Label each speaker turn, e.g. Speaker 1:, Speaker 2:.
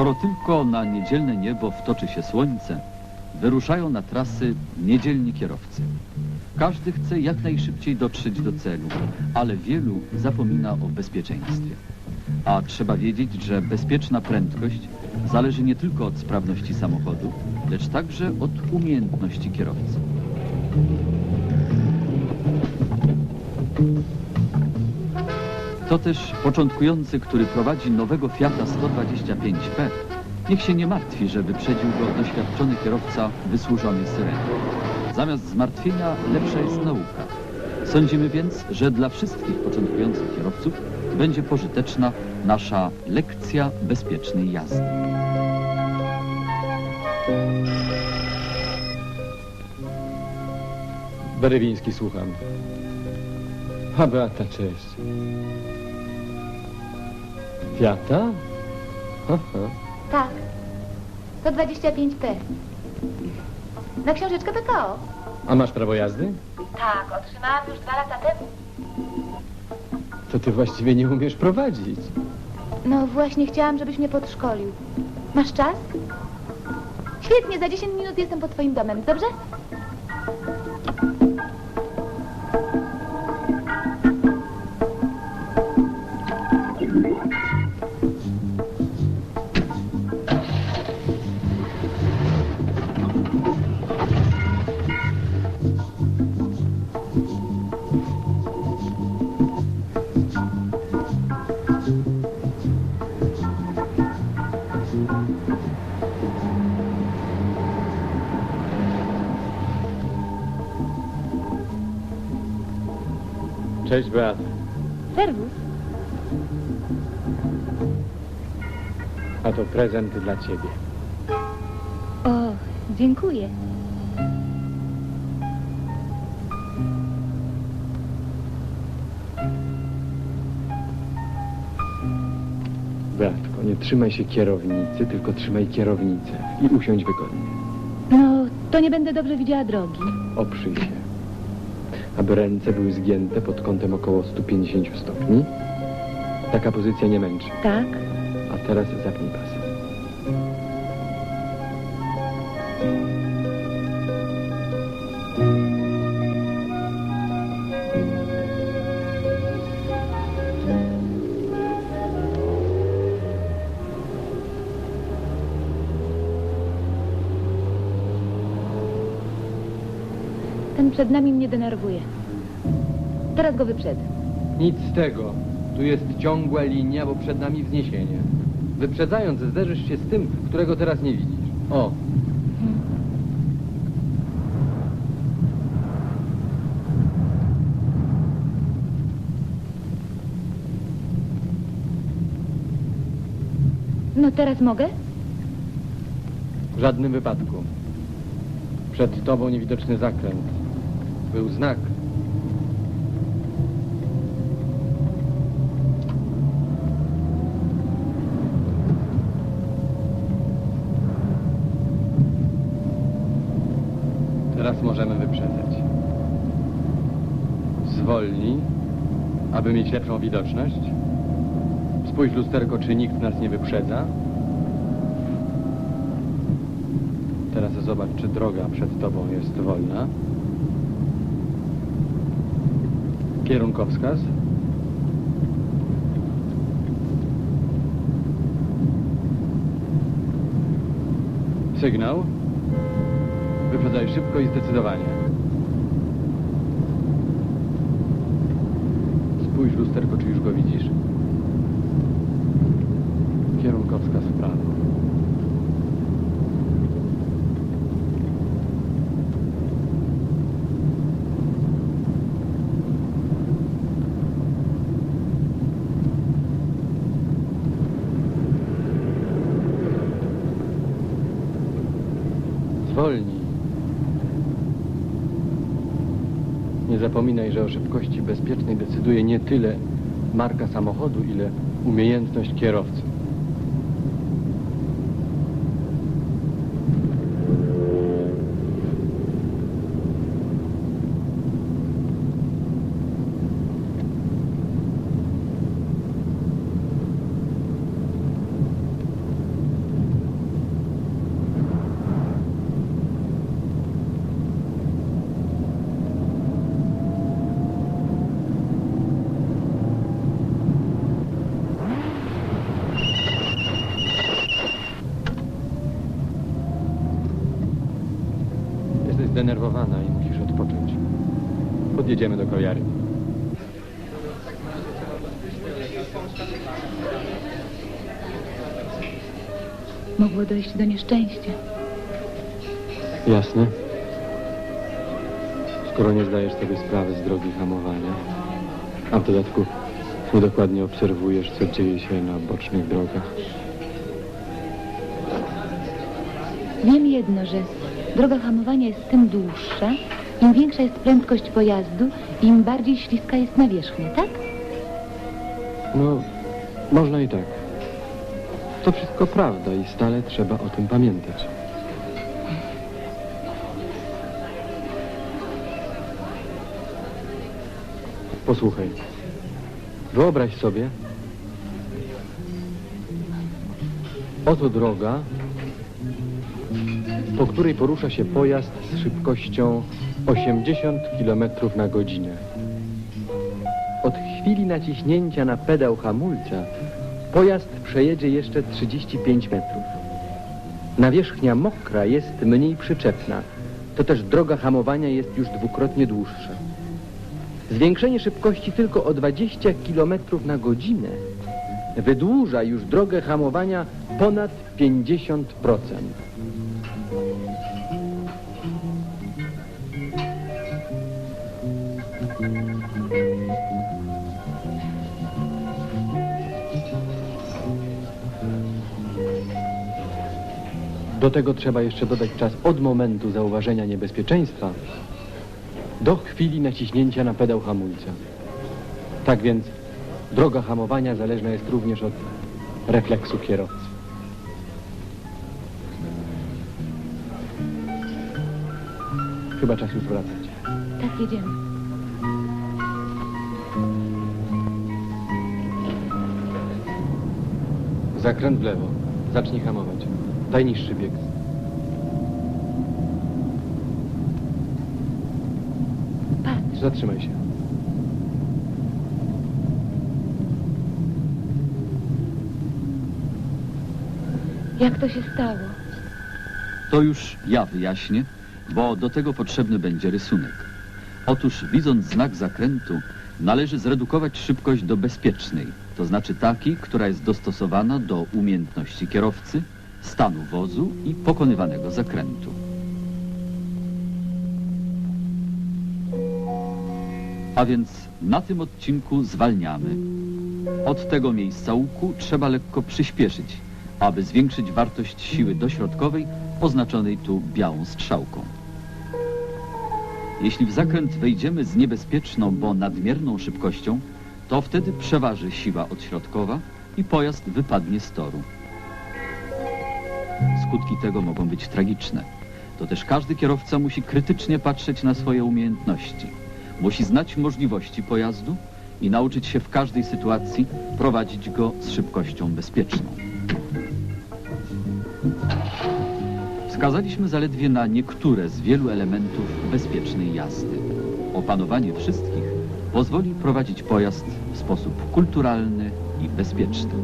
Speaker 1: Skoro tylko na niedzielne niebo wtoczy się słońce, wyruszają na trasy niedzielni kierowcy. Każdy chce jak najszybciej dotrzeć do celu, ale wielu zapomina o bezpieczeństwie. A trzeba wiedzieć, że bezpieczna prędkość zależy nie tylko od sprawności samochodu, lecz także od umiejętności kierowcy. To też początkujący, który prowadzi nowego Fiata 125P, niech się nie martwi, że wyprzedził go doświadczony kierowca wysłużony syreną. Zamiast zmartwienia lepsza jest nauka. Sądzimy więc, że dla wszystkich początkujących kierowców będzie pożyteczna nasza lekcja bezpiecznej jazdy.
Speaker 2: Berewiński, słucham. A Beata, cześć. Fiata? Aha.
Speaker 3: Tak. 125p. Na książeczkę PKO.
Speaker 2: A masz prawo jazdy?
Speaker 3: Tak, otrzymałam już dwa lata temu.
Speaker 2: To ty właściwie nie umiesz prowadzić.
Speaker 3: No właśnie, chciałam, żebyś mnie podszkolił. Masz czas? Świetnie, za 10 minut jestem pod twoim domem, dobrze?
Speaker 2: Cześć, Beata.
Speaker 3: Serwus.
Speaker 2: A to prezent dla ciebie.
Speaker 3: O, dziękuję.
Speaker 2: Beatko, nie trzymaj się kierownicy, tylko trzymaj kierownicę i usiądź wygodnie.
Speaker 3: No, to nie będę dobrze widziała drogi.
Speaker 2: Oprzyj się. Aby ręce były zgięte pod kątem około 150 stopni. Taka pozycja nie męczy.
Speaker 3: Tak?
Speaker 2: A teraz zapnij pas.
Speaker 3: Ten przed nami mnie denerwuje. Teraz go wyprzedzę.
Speaker 4: Nic z tego. Tu jest ciągła linia, bo przed nami wzniesienie. Wyprzedzając, zderzysz się z tym, którego teraz nie widzisz. O,
Speaker 3: No teraz mogę?
Speaker 4: w żadnym wypadku. Przed tobą niewidoczny zakręt. Był znak. Teraz możemy wyprzedzać. Zwolnij, aby mieć lepszą widoczność. Spójrz lusterko, czy nikt nas nie wyprzedza. Teraz zobacz, czy droga przed tobą jest wolna. Kierunkowskaz. Sygnał. Wyprzedzaj szybko i zdecydowanie. Spójrz w lusterko, czy już go widzisz. Kierunkowskaz w prawo. Zwolnij. Nie zapominaj, że o szybkości bezpiecznej decyduje nie tyle marka samochodu, ile umiejętność kierowcy.
Speaker 2: Zdenerwowana i musisz odpocząć. Podjedziemy do kolejarni.
Speaker 3: Mogło dojść do nieszczęścia.
Speaker 2: Jasne. Skoro nie zdajesz sobie sprawy z drogi hamowania, a w dodatku niedokładnie obserwujesz, co dzieje się na bocznych drogach.
Speaker 3: Wiem jedno, że droga hamowania jest tym dłuższa, im większa jest prędkość pojazdu, im bardziej śliska jest nawierzchnia, tak?
Speaker 2: No, można i tak. To wszystko prawda i stale trzeba o tym pamiętać. Posłuchaj. Wyobraź sobie, oto droga, po której porusza się pojazd z szybkością 80 km na godzinę. Od chwili naciśnięcia na pedał hamulca pojazd przejedzie jeszcze 35 metrów. Nawierzchnia mokra jest mniej przyczepna. To też droga hamowania jest już dwukrotnie dłuższa. Zwiększenie szybkości tylko o 20 km na godzinę wydłuża już drogę hamowania ponad 50%. Do tego trzeba jeszcze dodać czas od momentu zauważenia niebezpieczeństwa do chwili naciśnięcia na pedał hamulca. Tak więc droga hamowania zależna jest również od refleksu kierowcy. Chyba czas już wracać.
Speaker 3: Tak, jedziemy.
Speaker 2: Zakręt w lewo. Zacznij hamować. Daj niższy bieg.
Speaker 3: Patrz,
Speaker 2: Zatrzymaj się.
Speaker 3: jak to się stało?
Speaker 1: To już ja wyjaśnię, bo do tego potrzebny będzie rysunek. Otóż widząc znak zakrętu, należy zredukować szybkość do bezpiecznej, to znaczy takiej, która jest dostosowana do umiejętności kierowcy, stanu wozu i pokonywanego zakrętu. A więc na tym odcinku zwalniamy. Od tego miejsca łuku trzeba lekko przyspieszyć, aby zwiększyć wartość siły dośrodkowej oznaczonej tu białą strzałką. Jeśli w zakręt wejdziemy z niebezpieczną, bo nadmierną szybkością, to wtedy przeważy siła odśrodkowa i pojazd wypadnie z toru. Skutki tego mogą być tragiczne. To też każdy kierowca musi krytycznie patrzeć na swoje umiejętności. Musi znać możliwości pojazdu i nauczyć się w każdej sytuacji prowadzić go z szybkością bezpieczną. Wskazaliśmy zaledwie na niektóre z wielu elementów bezpiecznej jazdy. Opanowanie wszystkich pozwoli prowadzić pojazd w sposób kulturalny i bezpieczny.